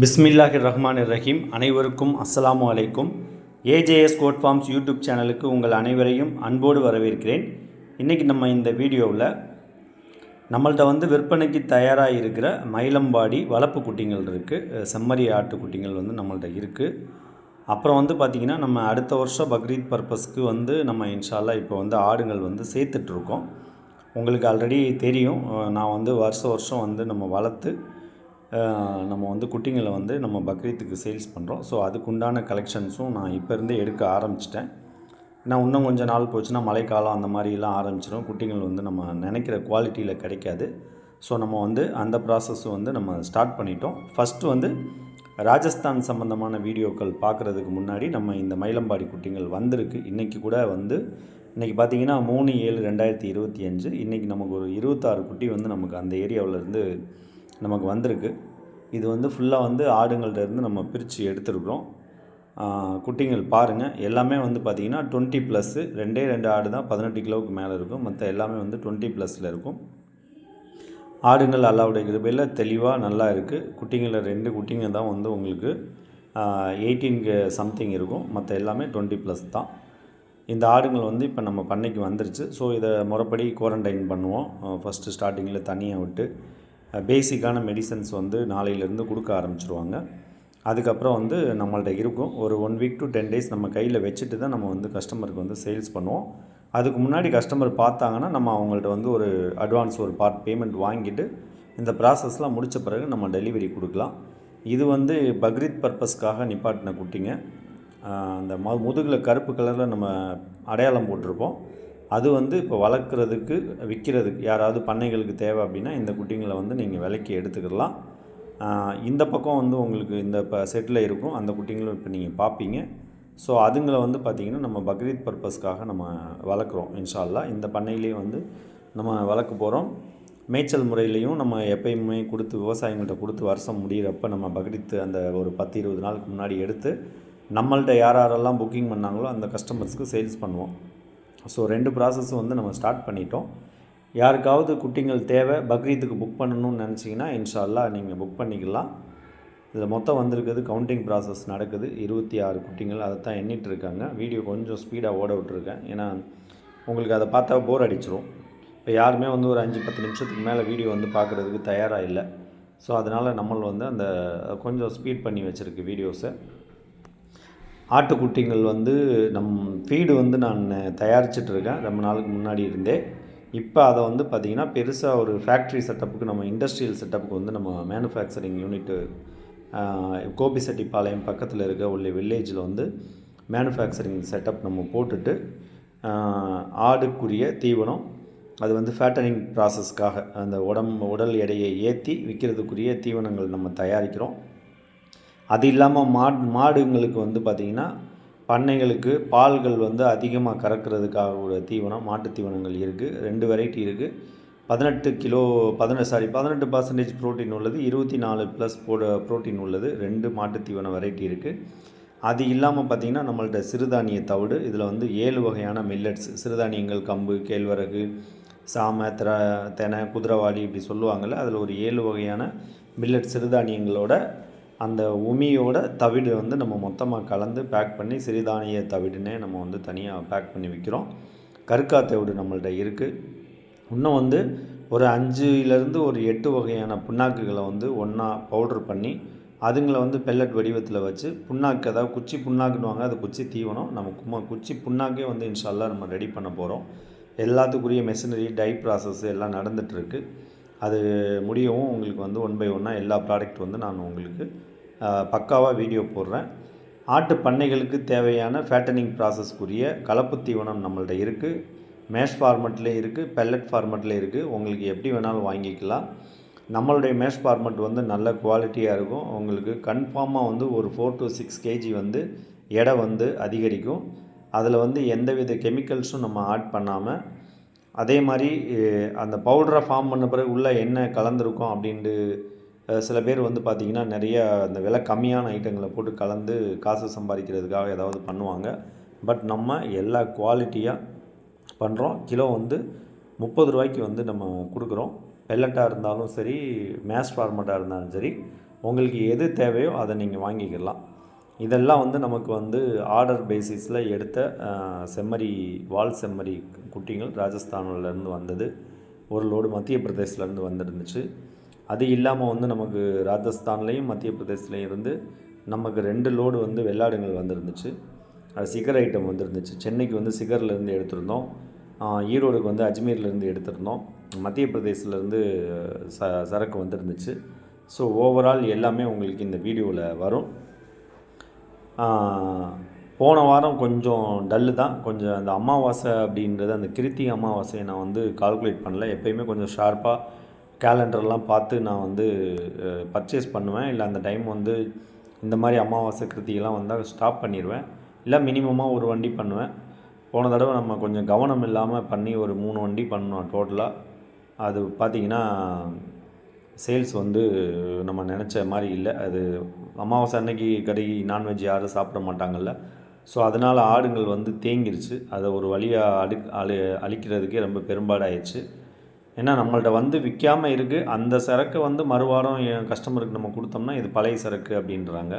பிஸ்மில்லாஹிர் ரஹ்மான் ரஹீம். அனைவருக்கும் அஸ்ஸலாமு அலைக்கும். ஏஜேஎஸ் கோட் ஃபார்ம்ஸ் யூடியூப் சேனலுக்கு உங்கள் அனைவரையும் அன்போடு வரவேற்கிறேன். இன்றைக்கி நம்ம இந்த வீடியோவில் நம்மள்ட்ட வந்து விற்பனைக்கு தயாராக இருக்கிற மயிலம்பாடி வளர்ப்பு குட்டிங்கள் இருக்குது செம்மறி ஆட்டு குட்டிங்கள் வந்து நம்மள்ட்ட இருக்குது அப்புறம் வந்து பார்த்திங்கன்னா நம்ம அடுத்த வருஷம் பக்ரீத் பர்பஸ்க்கு வந்து நம்ம இன்ஷால்லா இப்போ வந்து ஆடுங்கள் வந்து சேர்த்துட்ருக்கோம் உங்களுக்கு ஆல்ரெடி தெரியும். நான் வந்து வருஷ வருஷம் வந்து நம்ம வளர்த்து நம்ம வந்து குட்டிங்களை வந்து நம்ம பக்ரீத்துக்கு சேல்ஸ் பண்ணுறோம் ஸோ அதுக்குண்டான கலெக்ஷன்ஸும் நான் இப்போ இருந்தே எடுக்க ஆரம்பிச்சிட்டேன். நான் இன்னும் கொஞ்சம் நாள் போச்சுன்னா மழைக்காலம் அந்த மாதிரிலாம் ஆரம்பிச்சிடும் குட்டிகள் வந்து நம்ம நினைக்கிற குவாலிட்டியில் கிடைக்காது. ஸோ நம்ம வந்து அந்த ப்ராசஸும் வந்து நம்ம ஸ்டார்ட் பண்ணிட்டோம். ஃபஸ்ட்டு வந்து ராஜஸ்தான் சம்மந்தமான வீடியோக்கள் பார்க்குறதுக்கு முன்னாடி நம்ம இந்த மயிலம்பாடி குட்டிகள் வந்திருக்கு. இன்றைக்கி கூட வந்து இன்றைக்கி பார்த்தீங்கன்னா மூணு ஏழு ரெண்டாயிரத்தி இருபத்தி அஞ்சு. இன்றைக்கி நமக்கு ஒரு இருபத்தாறு குட்டி வந்து நமக்கு அந்த ஏரியாவிலேருந்து நமக்கு வந்திருக்கு. இது வந்து ஃபுல்லாக வந்து ஆடுங்கள்டேருந்து நம்ம பிரித்து எடுத்துருக்குறோம். குட்டிங்கள் பாருங்கள் எல்லாமே வந்து பார்த்திங்கன்னா டுவெண்ட்டி ப்ளஸ்ஸு ரெண்டே ரெண்டு ஆடு தான் பதினெட்டு கிலோவுக்கு மேலே இருக்கும். மற்ற எல்லாமே வந்து டுவெண்ட்டி ப்ளஸில் இருக்கும். ஆடுங்கள் அல்லாவுடைய கிருபையில் தெளிவாக நல்லா இருக்குது குட்டிங்களில் ரெண்டு குட்டிங்க தான் வந்து உங்களுக்கு எயிட்டீன்க்கு சம்திங் இருக்கும். மற்ற எல்லாமே டுவெண்ட்டி ப்ளஸ் தான். இந்த ஆடுங்கள் வந்து இப்போ நம்ம பண்ணைக்கு வந்துருச்சு. ஸோ இதை முறைப்படி குவாரண்டைன் பண்ணுவோம். ஃபஸ்ட்டு ஸ்டார்டிங்கில் தனியாக விட்டு பேசிக்கான மெடிசன்ஸ் வந்து நாளையிலேருந்து கொடுக்க ஆரம்பிச்சிருவாங்க. அதுக்கப்புறம் வந்து நம்மள்ட்ட இருக்கும். ஒரு one week to ten days நம்ம கையில் வச்சுட்டு தான் நம்ம வந்து கஸ்டமருக்கு வந்து சேல்ஸ் பண்ணுவோம். அதுக்கு முன்னாடி கஸ்டமர் பார்த்தாங்கன்னா நம்ம அவங்கள்ட்ட வந்து ஒரு அட்வான்ஸ் ஒரு பார்ட் பேமெண்ட் வாங்கிட்டு இந்த ப்ராசஸ்லாம் முடித்த பிறகு நம்ம டெலிவரி கொடுக்கலாம். இது வந்து பக்ரீத் பர்பஸ்க்காக நிப்பாட்டின குட்டிங்க. அந்த ம முதுகில் கருப்பு கலரில் நம்ம அடையாளம் போட்டிருப்போம். அது வந்து இப்போ வளர்க்குறதுக்கு விற்கிறதுக்கு யாராவது பண்ணைகளுக்கு தேவை அப்படின்னா இந்த குட்டிங்களை வந்து நீங்கள் விலைக்கு எடுத்துக்கிடலாம். இந்த பக்கம் வந்து உங்களுக்கு இந்த இப்போ செட்டில் இருக்கும். அந்த குட்டிங்களும் இப்போ நீங்கள் பார்ப்பீங்க ஸோ அதுங்களை வந்து பார்த்திங்கன்னா நம்ம பக்ரீத் பர்பஸ்க்காக நம்ம வளர்க்குறோம் இன்ஷால்லா இந்த பண்ணையிலேயே வந்து நம்ம வளர்க்க போகிறோம் மேய்ச்சல் முறையிலையும் நம்ம எப்பயுமே கொடுத்து விவசாயிகள்கிட்ட கொடுத்து வருஷம் முடிகிறப்ப நம்ம பக்ரீத் அந்த ஒரு பத்து இருபது நாளுக்கு முன்னாடி எடுத்து நம்மள்கிட்ட யார் யாரெல்லாம் புக்கிங் பண்ணாங்களோ அந்த கஸ்டமர்ஸ்க்கு சேல்ஸ் பண்ணுவோம். ஸோ ரெண்டு ப்ராசஸும் வந்து நம்ம ஸ்டார்ட் பண்ணிட்டோம். யாருக்காவது குட்டிங்கள் தேவை பக்ரீத்துக்கு புக் பண்ணணும்னு நினச்சிங்கன்னா இன்ஷால்லா நீங்கள் புக் பண்ணிக்கலாம். இதில் மொத்தம் வந்திருக்கிறது கவுண்டிங் ப்ராசஸ் நடக்குது. இருபத்தி ஆறு குட்டிங்கள் அதை தான் எண்ணிட்டு இருக்காங்க. வீடியோ கொஞ்சம் ஸ்பீடாக ஓட விட்ருக்கேன் ஏன்னா உங்களுக்கு அதை பார்த்தா போர் அடிச்சிரும். இப்போ யாருமே வந்து ஒரு அஞ்சு பத்து நிமிஷத்துக்கு மேலே வீடியோ வந்து பார்க்குறதுக்கு தயாராக இல்லை. ஸோ அதனால் நம்ம வந்து அந்த கொஞ்சம் ஸ்பீட் பண்ணி வச்சுருக்கு வீடியோஸை ஆட்டுக்குட்டிங்கள் வந்து நம் ஃபீடு வந்து நான் தயாரிச்சிட்டு இருக்கேன் ரொம்ப நாளுக்கு முன்னாடி இருந்தே. இப்போ அதை வந்து பார்த்திங்கன்னா பெருசாக ஒரு ஃபேக்ட்ரி செட்டப்புக்கு நம்ம இண்டஸ்ட்ரியல் செட்டப்புக்கு வந்து நம்ம மேனுஃபேக்சரிங் யூனிட்டு கோபிசெட்டிப்பாளையம் பக்கத்தில் இருக்க உள்ள வில்லேஜில் வந்து மேனுஃபேக்சரிங் செட்டப் நம்ம போட்டுட்டு ஆடுக்குரிய தீவனம் அது வந்து ஃபேட்டனிங் ப்ராசஸ்க்காக அந்த உடம்பு உடல் எடையை ஏற்றி விற்கிறதுக்குரிய தீவனங்கள் நம்ம தயாரிக்கிறோம். அது இல்லாமல் மாட் மாடுங்களுக்கு வந்து பார்த்திங்கன்னா பண்ணைகளுக்கு பால்கள் வந்து அதிகமாக கறக்கிறதுக்காக ஒரு தீவனம் மாட்டு தீவனங்கள் இருக்குது ரெண்டு வெரைட்டி இருக்குது பதினெட்டு கிலோ பதினெட்டு சாரி பதினெட்டு பர்சன்டேஜ் ப்ரோட்டீன் உள்ளது இருபத்தி நாலு ப்ளஸ் போட ப்ரோட்டீன் உள்ளது ரெண்டு மாட்டு தீவன வெரைட்டி இருக்குது அது இல்லாமல் பார்த்திங்கன்னா நம்மள்ட்ட சிறுதானிய தவிடு இதில் வந்து ஏழு வகையான மில்லட்ஸ் சிறுதானியங்கள் கம்பு கேழ்வரகு சாமை திர தெனை குதிரவாளி இப்படி சொல்லுவாங்கள்ல அதில் ஒரு ஏழு வகையான மில்லட் சிறுதானியங்களோட அந்த உமியோட தவிடு வந்து நம்ம மொத்தமாக கலந்து பேக் பண்ணி சிறுதானிய தவிடுனே நம்ம வந்து தனியாக பேக் பண்ணி விற்கிறோம் கருக்கா தவிடு நம்மள்ட்ட இருக்குது இன்னும் வந்து ஒரு அஞ்சுலேருந்து ஒரு எட்டு வகையான புண்ணாக்குகளை வந்து ஒன்றா பவுட்ரு பண்ணி அதுங்களை வந்து பெல்லட் வடிவத்தில் வச்சு புண்ணாக்கு அதாவது குச்சி புண்ணாக்குன்னுவாங்க அது குச்சி தீவனம். நம்ம கும்மா குச்சி புண்ணாக்கே வந்து இன்ஷால்லாம் நம்ம ரெடி பண்ண போகிறோம் எல்லாத்துக்குரிய மெஷினரி டை ப்ராசஸ் எல்லாம் நடந்துகிட்ருக்கு அது முடியவும் உங்களுக்கு வந்து ஒன் பை ஒன்னாக எல்லா ப்ராடக்ட் வந்து நான் உங்களுக்கு பக்காவாக வீடியோ போடுறேன். ஆட்டு பண்ணைகளுக்கு தேவையான ஃபேட்டனிங் ப்ராசஸ்க்குரிய கலப்பு தீவனம் நம்மள்ட்ட இருக்குது மேஷ் ஃபார்மெட்லேயே இருக்குது பெல்லட் ஃபார்மெட்லேயும் இருக்குது உங்களுக்கு எப்படி வேணாலும் வாங்கிக்கலாம். நம்மளுடைய மேஷ் ஃபார்மெட் வந்து நல்ல குவாலிட்டியாக இருக்கும். உங்களுக்கு கன்ஃபார்மாக வந்து ஒரு ஃபோர் டு சிக்ஸ் கேஜி வந்து எடை வந்து அதிகரிக்கும். அதில் வந்து எந்தவித கெமிக்கல்ஸும் நம்ம ஆட் பண்ணாமல் அதே மாதிரி அந்த பவுடரை ஃபார்ம் பண்ண பிறகு உள்ளே என்ன கலந்துருக்கோம் அப்படின்ட்டு சில பேர் வந்து பார்த்திங்கன்னா நிறைய அந்த விலை கம்மியான ஐட்டங்களை போட்டு கலந்து காசு சம்பாதிக்கிறதுக்காக ஏதாவது பண்ணுவாங்க. பட் நம்ம எல்லா குவாலிட்டியாக பண்ணுறோம் கிலோ வந்து முப்பது ரூபாய்க்கு வந்து நம்ம கொடுக்குறோம். பெல்லட்டாக இருந்தாலும் சரி மேஷ் ஃபார்மட்டாக இருந்தாலும் சரி உங்களுக்கு எது தேவையோ அதை நீங்கள் வாங்கிக்கலாம். இதெல்லாம் வந்து நமக்கு வந்து ஆர்டர் பேசிஸில் எடுத்த செம்மறி வால் செம்மறி குட்டிகள் ராஜஸ்தானிலேருந்து வந்தது. ஒரு லோடு மத்திய பிரதேசிலேருந்து வந்துருந்துச்சு. அது இல்லாமல் வந்து நமக்கு ராஜஸ்தான்லேயும் மத்திய பிரதேசத்துலேயும் இருந்து நமக்கு ரெண்டு லோடு வந்து வெள்ளாடுங்கள் வந்திருந்துச்சு. அது சிகர் ஐட்டம் வந்துருந்துச்சு. சென்னைக்கு வந்து சிகர்லேருந்து எடுத்திருந்தோம். ஈரோடுக்கு வந்து அஜ்மீர்லேருந்து எடுத்திருந்தோம். மத்திய பிரதேசத்துலேருந்து ச சரக்கு வந்துருந்துச்சு. ஸோ ஓவரால் எல்லாமே உங்களுக்கு இந்த வீடியோவில் வரும். போன வாரம் கொஞ்சம் டல்லு தான். கொஞ்சம் அந்த அமாவாசை அப்படின்றது அந்த கிருத்தி அமாவாசையை நான் வந்து கால்குலேட் பண்ணல. எப்பயுமே கொஞ்சம் ஷார்ப்பாக கேலண்டர்லாம் பார்த்து நான் வந்து பர்ச்சேஸ் பண்ணுவேன். இல்லை அந்த டைம் வந்து இந்த மாதிரி அமாவாசை கிருத்திகெல்லாம் வந்தால் ஸ்டாப் பண்ணிடுவேன் இல்லை மினிமமாக ஒரு வண்டி பண்ணுவேன். போன தடவை நம்ம கொஞ்சம் கவனம் இல்லாமல் பண்ணி ஒரு மூணு வண்டி பண்ணோம் டோட்டலாக அது பார்த்திங்கன்னா சேல்ஸ் வந்து நம்ம நினச்ச மாதிரி இல்லை. அது அமாவாசை அன்னைக்கு கடை நான்வெஜ் யாரும் சாப்பிட மாட்டாங்கல்ல. ஸோ அதனால் ஆடுங்கள் வந்து தேங்கிருச்சு. அதை ஒரு வழியாக அடு அழி அழிக்கிறதுக்கே ரொம்ப பெரும்பாடாயிடுச்சு. ஏன்னா நம்மள்ட்ட வந்து விற்காமல் இருக்குது அந்த சரக்கு வந்து மறுவாரம் என் கஸ்டமருக்கு நம்ம கொடுத்தோம்னா இது பழைய சரக்கு அப்படின்றாங்க.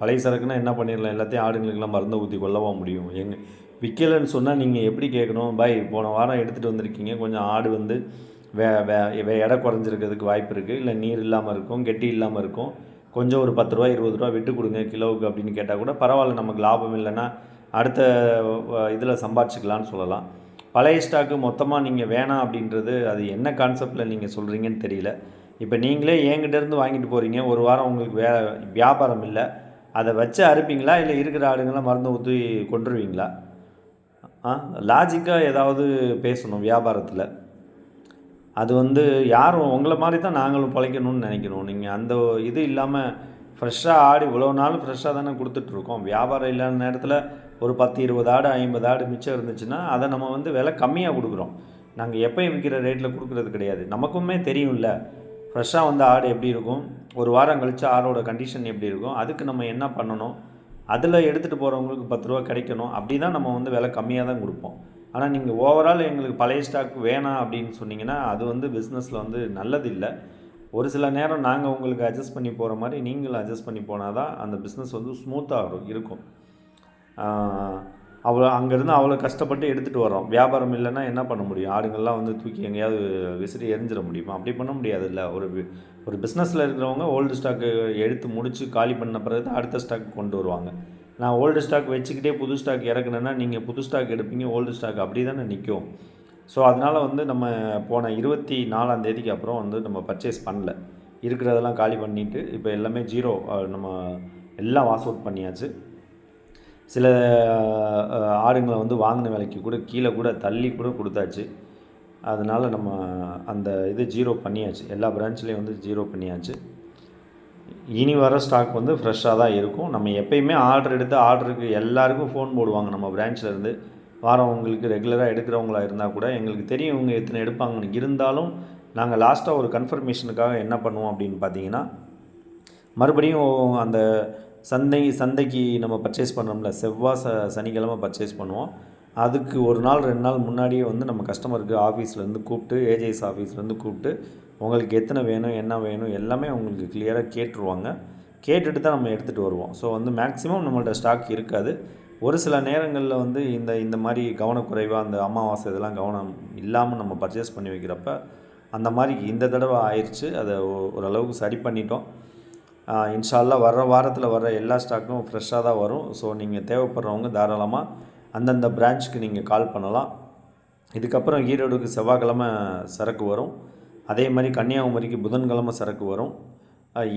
பழைய சரக்குன்னா என்ன பண்ணிடலாம்? எல்லாத்தையும் ஆடுங்களுக்கெல்லாம் மருந்து ஊற்றி கொள்ளவா முடியும்? எங்க விற்கலைன்னு சொன்னால் நீங்கள் எப்படி கேட்கணும்? பாய் போன வாரம் எடுத்துகிட்டு வந்திருக்கீங்க. கொஞ்சம் ஆடு வந்து வே வே வே எடை குறைஞ்சிருக்கிறதுக்கு வாய்ப்பு இருக்குது இல்லை நீர் இல்லாமல் இருக்கும் கெட்டி இல்லாமல் இருக்கும். கொஞ்சம் ஒரு பத்து ரூபா இருபது ரூபா விட்டு கொடுங்க கிலோவுக்கு அப்படின்னு கேட்டால் கூட பரவாயில்ல நமக்கு லாபம் இல்லைன்னா அடுத்த இதில் சம்பாதிச்சிக்கலான்னு சொல்லலாம். பழைய ஸ்டாக்கு மொத்தமாக நீங்கள் வேணாம் அப்படின்றது அது என்ன கான்செப்டில் நீங்கள் சொல்கிறீங்கன்னு தெரியல. இப்போ நீங்களே என்கிட்டேருந்து வாங்கிட்டு போகிறீங்க ஒரு வாரம் உங்களுக்கு வே வியாபாரம் இல்லை. அதை வச்சு அறுப்பீங்களா? இல்லை இருக்கிற ஆடுங்களாம் மருந்து ஊற்றி கொண்டுருவீங்களா ஆ லாஜிக்காக ஏதாவது பேசணும் வியாபாரத்தில். அது வந்து யாரும் உங்களை மாதிரி தான் நாங்களும் பழைக்கணும்னு நினைக்கிறோம் நீங்கள் அந்த இது இல்லாமல் ஃப்ரெஷ்ஷாக ஆடு இவ்வளோ நாள் ஃப்ரெஷ்ஷாக தானே கொடுத்துட்ருக்கோம் வியாபாரம் இல்லாத நேரத்தில் ஒரு பத்து இருபது ஆடு ஐம்பது ஆடு மிச்சம் இருந்துச்சுன்னா அதை நம்ம வந்து விலை கம்மியாக கொடுக்குறோம். நாங்கள் எப்போயும் விற்கிற ரேட்டில் கொடுக்குறது கிடையாது. நமக்குமே தெரியும்ல ஃப்ரெஷ்ஷாக வந்து ஆடு எப்படி இருக்கும்? ஒரு வாரம் கழித்து ஆடோட கண்டிஷன் எப்படி இருக்கும்? அதுக்கு நம்ம என்ன பண்ணணும்? அதில் எடுத்துகிட்டு போகிறவங்களுக்கு பத்து ரூபா கிடைக்கணும். அப்படி தான் நம்ம வந்து விலை கம்மியாக தான் கொடுப்போம். ஆனால் நீங்கள் ஓவரால் எங்களுக்கு பழைய ஸ்டாக் வேணாம் அப்படின்னு சொன்னீங்கன்னா அது வந்து பிஸ்னஸில் வந்து நல்லது இல்லை ஒரு சில நேரம் நாங்கள் உங்களுக்கு அட்ஜஸ்ட் பண்ணி போகிற மாதிரி நீங்களும் அட்ஜஸ்ட் பண்ணி போனால் தான் அந்த பிஸ்னஸ் வந்து ஸ்மூத்தாக இருக்கும். அவ்வளோ அங்கேருந்து அவ்வளோ கஷ்டப்பட்டு எடுத்துகிட்டு வரோம் வியாபாரம் இல்லைன்னா என்ன பண்ண முடியும்? ஆடுங்கள்லாம் வந்து தூக்கி எங்கேயாவது விசிறி எரிஞ்சிட முடியுமா? அப்படி பண்ண முடியாதுல்ல. ஒரு ஒரு பிஸ்னஸில் இருக்கிறவங்க ஓல்டு ஸ்டாக்கு எடுத்து முடித்து காலி பண்ண பிறகு தான் அடுத்த ஸ்டாக் கொண்டு வருவாங்க. நான் ஓல்டு ஸ்டாக் வச்சுக்கிட்டே புது ஸ்டாக் இறக்குனேன்னா நீங்கள் புது ஸ்டாக் எடுப்பீங்க ஓல்டு ஸ்டாக் அப்படி தானே நிற்கும். ஸோ அதனால் வந்து நம்ம போன இருபத்தி நாலாம் தேதிக்கு அப்புறம் வந்து நம்ம பர்ச்சேஸ் பண்ணல. இருக்கிறதெல்லாம் காலி பண்ணிவிட்டு இப்போ எல்லாமே ஜீரோ நம்ம எல்லாம் வாஷ் அவுட் பண்ணியாச்சு. சில ஆடுங்களை வந்து வாங்கின விலைக்கு கூட கீழே கூட தள்ளி கூட கொடுத்தாச்சு. அதனால் நம்ம அந்த இது ஜீரோ பண்ணியாச்சு. எல்லா பிரான்ச்லேயும் வந்து ஜீரோ பண்ணியாச்சு. இனி வர ஸ்டாக் வந்து ஃப்ரெஷ்ஷாக தான் இருக்கும். நம்ம எப்பயுமே ஆர்டர் எடுத்து ஆர்டருக்கு எல்லாருக்கும் ஃபோன் போடுவாங்க நம்ம branchல வாரம் உங்களுக்கு ரெகுலராக எடுக்கிறவங்களா இருந்தால் கூட எங்களுக்கு தெரியும் இவங்க எத்தனை எடுப்பாங்கன்னு. இருந்தாலும் நாங்கள் லாஸ்ட்டாக ஒரு கன்ஃபர்மேஷனுக்காக என்ன பண்ணுவோம் அப்படின்னு பார்த்தீங்கன்னா மறுபடியும் அந்த சந்தை சந்தைக்கு நம்ம பர்ச்சேஸ் பண்ணோம்ல செவ்வாய் ச சனிக்கிழமை பர்ச்சேஸ் பண்ணுவோம். அதுக்கு ஒரு நாள் ரெண்டு நாள் முன்னாடியே வந்து நம்ம கஸ்டமருக்கு ஆஃபீஸ்லேருந்து கூப்பிட்டு ஏஜேஎஸ் ஆஃபீஸ்லேருந்து கூப்பிட்டு உங்களுக்கு எத்தனை வேணும் என்ன வேணும் எல்லாமே உங்களுக்கு கிளியராக கேட்டுருவாங்க. கேட்டுட்டு தான் நம்ம எடுத்துகிட்டு வருவோம். ஸோ வந்து மேக்ஸிமம் நம்மள்ட்ட ஸ்டாக் இருக்காது. ஒரு சில நேரங்களில் வந்து இந்த இந்த மாதிரி கவனக்குறைவாக அந்த அமாவாசை இதெல்லாம் கவனம் இல்லாமல் நம்ம பர்ச்சேஸ் பண்ணி வைக்கிறப்ப அந்த மாதிரி இந்த தடவை ஆயிடுச்சு அதை ஓரளவுக்கு சரி பண்ணிட்டோம். ஆஹ் வர வர்ற வாரத்தில் வர்ற எல்லா ஸ்டாக்கும் ஃப்ரெஷ்ஷாக தான் வரும். ஸோ நீங்கள் தேவைப்படுறவங்க தாராளமாக அந்தந்த பிரான்ச்சுக்கு நீங்கள் கால் பண்ணலாம். இதுக்கப்புறம் ஈரோடுக்கு செவ்வாய்க்கிழமை சரக்கு வரும். அதே மாதிரி கன்னியாகுமரிக்கு புதன்கிழமை சரக்கு வரும்.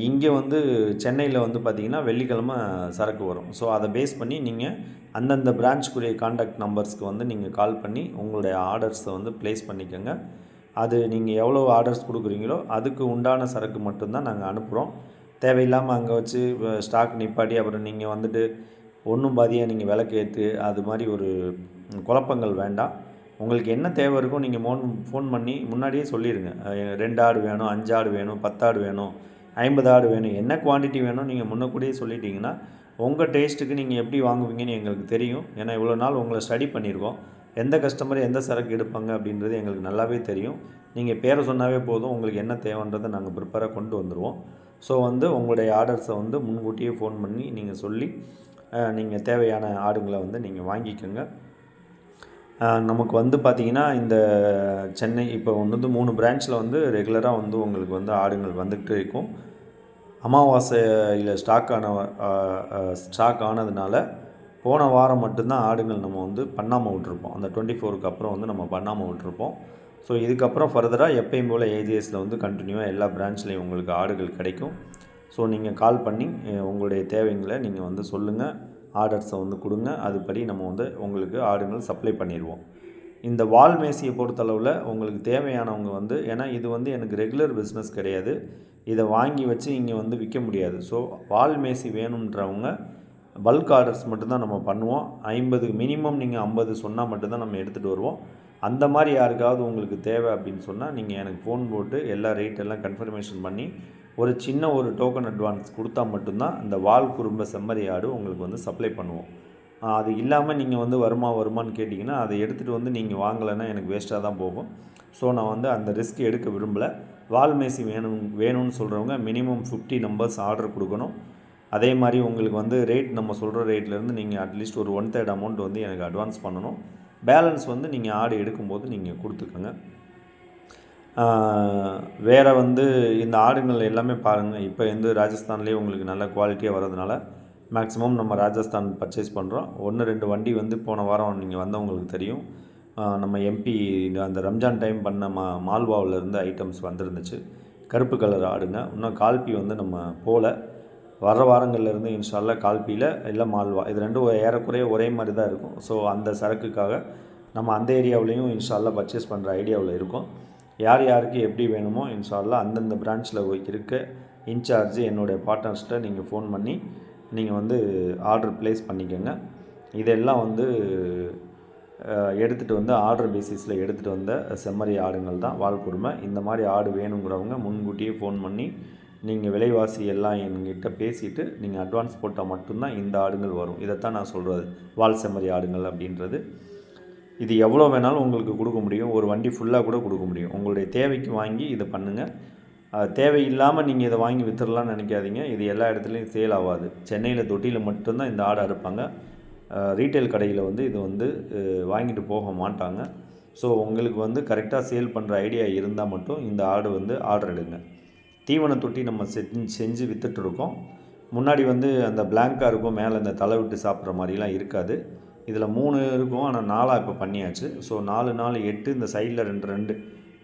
இங்கே வந்து சென்னையில் வந்து பார்த்திங்கன்னா வெள்ளிக்கிழமை சரக்கு வரும். ஸோ அதை பேஸ் பண்ணி நீங்கள் அந்தந்த பிரான்ச்சுக்குரிய காண்டாக்ட் நம்பர்ஸ்க்கு வந்து நீங்கள் கால் பண்ணி உங்களுடைய ஆர்டர்ஸை வந்து ப்ளேஸ் பண்ணிக்கோங்க. அது நீங்கள் எவ்வளோ ஆர்டர்ஸ் கொடுக்குறீங்களோ அதுக்கு உண்டான சரக்கு மட்டும்தான் நாங்கள் அனுப்புகிறோம் தேவையில்லாமல் அங்கே வச்சு ஸ்டாக் நிப்பாட்டி அப்புறம் நீங்கள் வந்துட்டு ஒன்றும் பாதியாக நீங்கள் விளக்கு ஏற்று அது மாதிரி ஒரு குழப்பங்கள் வேண்டாம். உங்களுக்கு என்ன தேவை இருக்கோ நீங்கள் மோன் ஃபோன் பண்ணி முன்னாடியே சொல்லிடுங்க ரெண்டு ஆடு வேணும் அஞ்சு ஆடு வேணும் பத்து ஆடு வேணும் ஐம்பது ஆடு வேணும் என்ன குவான்டிட்டி வேணும் நீங்கள் முன்னக்கூடியே சொல்லிட்டீங்கன்னா உங்கள் டேஸ்ட்டுக்கு நீங்கள் எப்படி வாங்குவீங்கன்னு எங்களுக்கு தெரியும். ஏன்னா இவ்வளோ நாள் உங்களை ஸ்டடி பண்ணியிருக்கோம். எந்த கஸ்டமர் எந்த சரக்கு எடுப்பாங்க அப்படின்றது எங்களுக்கு நல்லாவே தெரியும். நீங்கள் பேரை சொன்னாவே போதும். உங்களுக்கு என்ன தேவைன்றதை நாங்கள் ப்ரிப்பேராக கொண்டு வந்துடுவோம் ஸோ வந்து உங்களுடைய ஆர்டர்ஸை வந்து முன்கூட்டியே ஃபோன் பண்ணி நீங்கள் சொல்லி நீங்கள் தேவையான ஆடுங்களை வந்து நீங்கள் வாங்கிக்கோங்க. நமக்கு வந்து பார்த்திங்கன்னா இந்த சென்னை இப்போ வந்து மூணு பிரான்ச்சில் வந்து ரெகுலராக வந்து உங்களுக்கு வந்து ஆடுங்கள் வந்துக்கிட்டு இருக்கும். அமாவாசையில் ஸ்டாக் ஆன ஸ்டாக் ஆனதுனால போன வாரம் மட்டும்தான் ஆடுங்கள் நம்ம வந்து பண்ணாமல் விட்டுருப்போம். அந்த டுவெண்ட்டி ஃபோருக்கு அப்புறம் வந்து நம்ம பண்ணாமல் விட்டுருப்போம். ஸோ இதுக்கப்புறம் ஃபர்தராக எப்பயும் போல் ஏஜிஎஸில் வந்து கண்டினியூவாக எல்லா பிரான்ச்லேயும் உங்களுக்கு ஆடுகள் கிடைக்கும். ஸோ நீங்கள் கால் பண்ணி உங்களுடைய தேவைங்களை நீங்கள் வந்து சொல்லுங்கள் ஆர்டர்ஸை வந்து கொடுங்க. அதுபடி நம்ம வந்து உங்களுக்கு ஆடுகள் சப்ளை பண்ணிடுவோம். இந்த வால் மேசியை பொறுத்தளவில் உங்களுக்கு தேவையானவங்க வந்து ஏன்னா இது வந்து எனக்கு ரெகுலர் பிஸ்னஸ் கிடையாது. இதை வாங்கி வச்சு இங்கே வந்து விற்க முடியாது. ஸோ வால் மேசி வேணுன்றவங்க பல்க் ஆர்டர்ஸ் மட்டும்தான் நம்ம பண்ணுவோம். ஐம்பது மினிமம் நீங்கள் ஐம்பது சொன்னால் மட்டும்தான் நம்ம எடுத்துகிட்டு வருவோம். அந்த மாதிரி யாருக்காவது உங்களுக்கு தேவை அப்படின்னு சொன்னால் நீங்கள் எனக்கு ஃபோன் போட்டு எல்லா ரேட் எல்லாம் கன்ஃபர்மேஷன் பண்ணி ஒரு சின்ன ஒரு டோக்கன் அட்வான்ஸ் கொடுத்தா மட்டும்தான் அந்த வால் குறும்ப செம்மறி ஆடு உங்களுக்கு வந்து சப்ளை பண்ணுவோம். அது இல்லாமல் நீங்கள் வந்து வருமா வருமான்னு கேட்டிங்கன்னா அதை எடுத்துகிட்டு வந்து நீங்கள் வாங்கலைன்னா எனக்கு வேஸ்ட்டாக தான் போகும். ஸோ நான் வந்து அந்த ரிஸ்க் எடுக்க விரும்பலை. வால் மேசி வேணும் வேணும்னு சொல்கிறவங்க மினிமம் ஃபிஃப்டி நம்பர்ஸ் ஆர்டர் கொடுக்கணும். அதே மாதிரி உங்களுக்கு வந்து ரேட் நம்ம சொல்கிற ரேட்லேருந்து நீங்கள் அட்லீஸ்ட் ஒரு ஒன் தேர்ட் அமௌண்ட் வந்து எனக்கு அட்வான்ஸ் பண்ணணும். பேலன்ஸ் வந்து நீங்கள் ஆடு எடுக்கும்போது நீங்கள் கொடுத்துக்கோங்க. வேறு வந்து இந்த ஆடுங்கள் எல்லாமே பாருங்கள் இப்போ வந்து ராஜஸ்தான்லேயே உங்களுக்கு நல்ல குவாலிட்டியாக வர்றதுனால மேக்ஸிமம் நம்ம ராஜஸ்தான் பர்ச்சேஸ் பண்ணுறோம் ஒன்று ரெண்டு வண்டி வந்து போன வாரம் நீங்கள் வந்தவங்களுக்கு தெரியும். நம்ம எம்பி அந்த ரம்ஜான் டைம் பண்ண மா மால்வாவில் இருந்து ஐட்டம்ஸ் வந்துருந்துச்சு. கருப்பு கலர் ஆடுங்க. இன்னும் கால்பி வந்து நம்ம போகல வர வாரங்கள்லேருந்து இன்ஷால்லா கால்பியில் இல்லை மால்வா. இது ரெண்டும் ஏறக்குறைய ஒரே மாதிரி தான் இருக்கும். ஸோ அந்த சரக்குக்காக நம்ம அந்த ஏரியாவிலையும் இன்ஷால்லா பர்ச்சேஸ் பண்ணுற ஐடியாவில் இருக்கும். யார் யாருக்கு எப்படி வேணுமோ இன்ஷால்லா அந்தந்த பிரான்ச்சில் இருக்க இன்சார்ஜ் என்னுடைய பார்ட்னர்ஸ்கிட்ட நீங்கள் ஃபோன் பண்ணி நீங்கள் வந்து ஆர்டர் ப்ளேஸ் பண்ணிக்கோங்க. இதெல்லாம் வந்து எடுத்துகிட்டு வந்து ஆர்டர் பேசிஸில் எடுத்துகிட்டு வந்த செம்மறி ஆடுங்கள் தான் வால் குடும்பம் இந்த மாதிரி ஆடு வேணுங்கிறவங்க முன்கூட்டியே ஃபோன் பண்ணி நீங்கள் விலைவாசி எல்லாம் என்கிட்ட பேசிவிட்டு நீங்கள் அட்வான்ஸ் போட்டால் மட்டும்தான் இந்த ஆடுங்கள் வரும். இதைத்தான் நான் சொல்கிறது வால் செம்மறி ஆடுங்கள் அப்படின்றது. இது எவ்வளோ வேணாலும் உங்களுக்கு கொடுக்க முடியும். ஒரு வண்டி ஃபுல்லாக கூட கொடுக்க முடியும். உங்களுடைய தேவைக்கு வாங்கி இதை பண்ணுங்கள் தேவையில்லாமல் நீங்கள் இதை வாங்கி வித்துடலாம்னு நினைக்காதீங்க. இது எல்லா இடத்துலையும் சேல் ஆகாது. சென்னையில் தொட்டியில் மட்டும்தான் இந்த ஆடை அறுப்பாங்க. ரீட்டைல் கடையில் வந்து இது வந்து வாங்கிட்டு போக மாட்டாங்க. ஸோ உங்களுக்கு வந்து கரெக்டாக சேல் பண்ணுற ஐடியா இருந்தால் மட்டும் இந்த ஆடு வந்து ஆர்டர் எடுங்க. தீவன தொட்டி நம்ம செஞ்சு செஞ்சு வித்துட்டு இருக்கோம் முன்னாடி வந்து அந்த பிளாங்காக இருக்கும் மேலே இந்த தலை விட்டு சாப்பிட்ற மாதிரிலாம் இருக்காது. இதில் மூணு இருக்கும் ஆனால் நாலாக இப்போ பண்ணியாச்சு. ஸோ நாலு நாலு எட்டு இந்த சைடில் ரெண்டு ரெண்டு.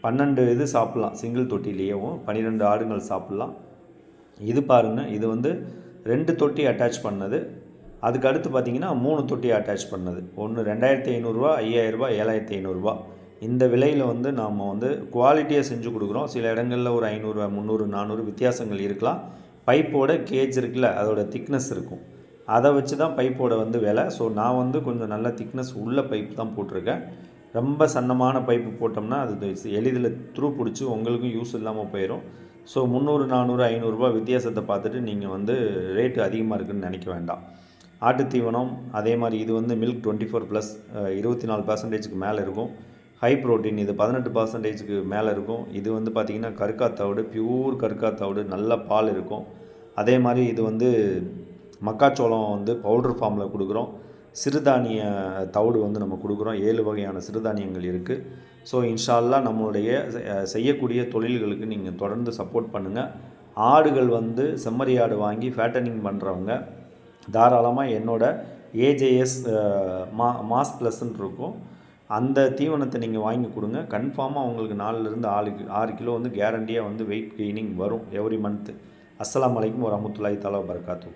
பன்னெண்டு இது சாப்பிட்லாம் சிங்கிள் தொட்டிலேயேவும். பன்னிரெண்டு ஆடுங்கள் சாப்பிட்லாம். இது பாருங்கள் இது வந்து ரெண்டு தொட்டி அட்டாச் பண்ணது. அதுக்கு அடுத்து பார்த்தீங்கன்னா மூணு தொட்டி அட்டாச் பண்ணது. ஒன்று ரெண்டாயிரத்தி ஐநூறுரூவா ஐயாயிரரூபா ஏழாயிரத்தி ஐநூறுரூவா இந்த விலையில் வந்து நாம் வந்து குவாலிட்டியாக செஞ்சு கொடுக்குறோம். சில இடங்களில் ஒரு ஐநூறு முந்நூறு நானூறு வித்தியாசங்கள் இருக்கலாம். பைப்போட கேஜ் இருக்குல்ல அதோட திக்னஸ் இருக்கும். அதை வச்சு தான் பைப்போட வந்து விலை. ஸோ நான் வந்து கொஞ்சம் நல்ல திக்னஸ் உள்ள பைப் தான் போட்டிருக்கேன். ரொம்ப சன்னமான பைப்பு போட்டோம்னா அது எளிதில் த்ரூ பிடிச்சி உங்களுக்கும் யூஸ் இல்லாமல் போயிடும் ஸோ முந்நூறு நானூறு ஐநூறுரூவா வித்தியாசத்தை பார்த்துட்டு நீங்கள் வந்து ரேட்டு அதிகமாக இருக்குன்னு நினைக்க வேண்டாம். ஆட்டு தீவனம் அதே மாதிரி இது வந்து மில்க் டுவெண்ட்டி ஃபோர் ப்ளஸ் இருபத்தி நாலு பர்சன்டேஜுக்கு மேலே இருக்கும். ஹை ப்ரோட்டீன் இது பதினெட்டு பர்சன்டேஜுக்கு மேலே இருக்கும். இது வந்து பார்த்திங்கன்னா கருக்காத்தாவோடு பியூர் கருக்காத்தாவோடு நல்ல பால் இருக்கும். அதே மாதிரி இது வந்து மக்காச்சோளம் வந்து பவுடர் ஃபார்மில் கொடுக்குறோம். சிறுதானிய தவிடு வந்து நம்ம கொடுக்குறோம். ஏழு வகையான சிறுதானியங்கள் இருக்குது ஸோ இன்ஷால்லா நம்மளுடைய செய்யக்கூடிய தொழில்களுக்கு நீங்கள் தொடர்ந்து சப்போர்ட் பண்ணுங்கள் ஆடுகள் வந்து செம்மறி ஆடு வாங்கி ஃபேட்டனிங் பண்ணுறவங்க தாராளமாக என்னோட ஏஜேஎஸ் மா மாஸ் ப்ளஸ்ன்னு இருக்கும். அந்த தீவனத்தை நீங்கள் வாங்கி கொடுங்க. கன்ஃபார்மாக உங்களுக்கு நாலுலேருந்து ஆறு ஆறு கிலோ வந்து கேரண்டியாக வந்து வெயிட் கெய்னிங் வரும் எவ்ரி மந்த்து அஸ்ஸலாமு அலைக்கும் வரமத்துல்லாஹி தலை வபரகாத்துஹு.